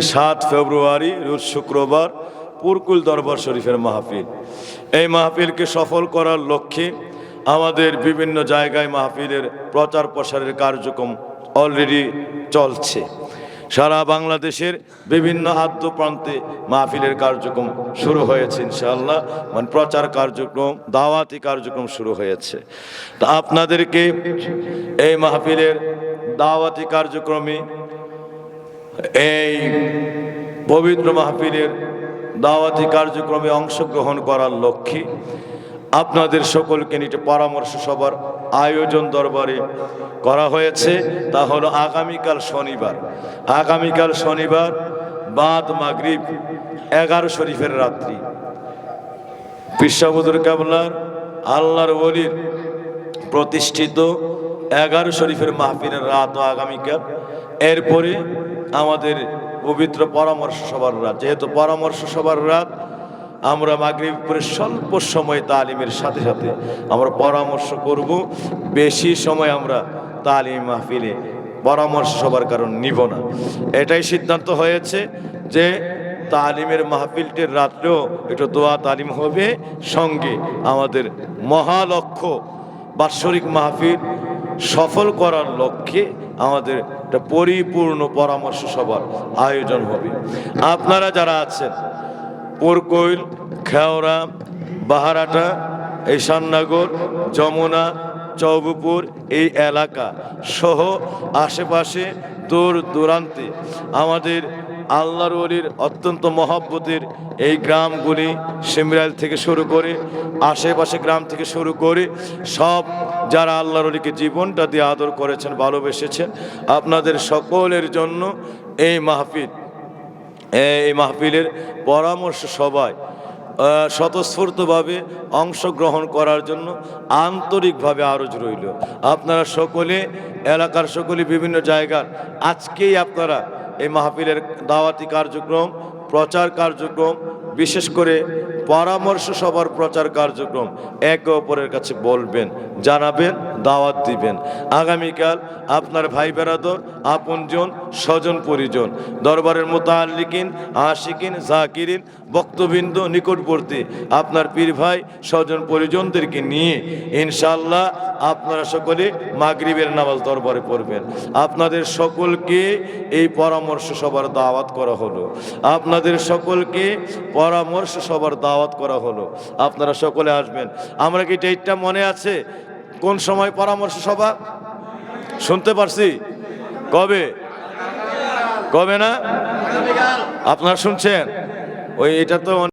সাত ফেব্রুয়ারি, রোজ শুক্রবার, পুরকুল দরবার শরীফের মাহফিল। এই মাহফিলকে সফল করার লক্ষ্যে আমাদের বিভিন্ন জায়গায় মাহফিলের প্রচার প্রসারের কার্যক্রম অলরেডি চলছে। সারা বাংলাদেশের বিভিন্ন আদ্য প্রান্তে মাহফিলের কার্যক্রম শুরু হয়েছে ইনশাআল্লাহ। মানে প্রচার কার্যক্রম, দাওয়াতি কার্যক্রম শুরু হয়েছে। তা আপনাদেরকে এই মাহফিলের দাওয়াতি কার্যক্রমে এই পবিত্র মাহফিলের দাওয়াতি কার্যক্রমে অংশগ্রহণ করার লক্ষ্যে আপনাদের সকলকে নিতে পরামর্শ সবার আয়োজন দরবারে করা হয়েছে। তা হলো আগামীকাল শনিবার। আগামীকাল শনিবার, বাদ, মাগরিব, এগারো শরীফের রাত্রি। পিসাবুদুর কাবলার, আল্লাহর ওলির প্রতিষ্ঠিত এগারো শরীফের মাহফিলের রাত আগামীকাল। এরপরে আমাদের পবিত্র পরামর্শ সবার রাত। যেহেতু পরামর্শ সবার রাত, আমরা মাগরিব করে স্বল্প সময় তালিমের সাথে সাথে আমরা পরামর্শ করব। বেশি সময় আমরা তালিম মাহফিলে পরামর্শ সবার কারণ নিব না। এটাই সিদ্ধান্ত হয়েছে যে তালিমের মাহফিলটির রাত্রেও একটু দোয়া তালিম হবে। সঙ্গে আমাদের মহালক্ষ্য বাৎসরিক মাহফিল সফল করার লক্ষ্যে আমাদের একটা পরিপূর্ণ পরামর্শ সভার আয়োজন হবে। আপনারা যারা আছেন, পোরকৈল, খেওড়া, বাহারাটা, ঈশাননগর, যমুনা, চৌবপুর এই এলাকা সহ আশেপাশে দূর দূরান্তে আমাদের আল্লাহর ওলির অত্যন্ত মহব্বতের এই গ্রামগুলি সিমরাইল থেকে শুরু করে, আশেপাশে গ্রাম থেকে শুরু করে সব যারা আল্লাহর ওলিকে জীবনটা দিয়ে আদর করেছেন, ভালোবেসেছেন, আপনাদের সকলের জন্য এই মাহফিল, এই মাহফিলের পরামর্শ সবাই স্বতঃস্ফূর্তভাবে অংশগ্রহণ করার জন্য আন্তরিকভাবে আরজ রইল। আপনারা সকলে, এলাকার সকলে বিভিন্ন জায়গার, আজকেই আপনারা এই মাহফিলের দাওয়াতি কার্যক্রম প্রচার কার্যক্রম, বিশেষ করে পরামর্শ সবার প্রচার কার্যক্রম, একে অপরের কাছে বলবেন, জানাবেন, দাওয়াত দিবেন। আগামীকাল আপনার ভাই বেরাদর, আপনজন, স্বজন, পরিজন, দরবারের মোতাল্লিকিন আশিকিন, জাকিরিন বক্তবৃন্দ নিকটবর্তী, আপনার পীর ভাই, স্বজন, পরিজনদেরকে নিয়ে ইনশাল্লাহ আপনারা সকলে মাগরিবের নামাজ দরবারে পড়বেন। আপনাদের সকলকে এই পরামর্শ সবার দাওয়াত করা হলো। আপনাদের সকলকে পরামর্শ সবার দাওয়াত করা হলো। আপনারা সকলে আসবেন। আমরা কি ডেটটা মনে আছে? কোন সময় পরামর্শ সভা? শুনতে পারছি। কবে? কবে না? আপনারা শুনছেন? ওই এটা তো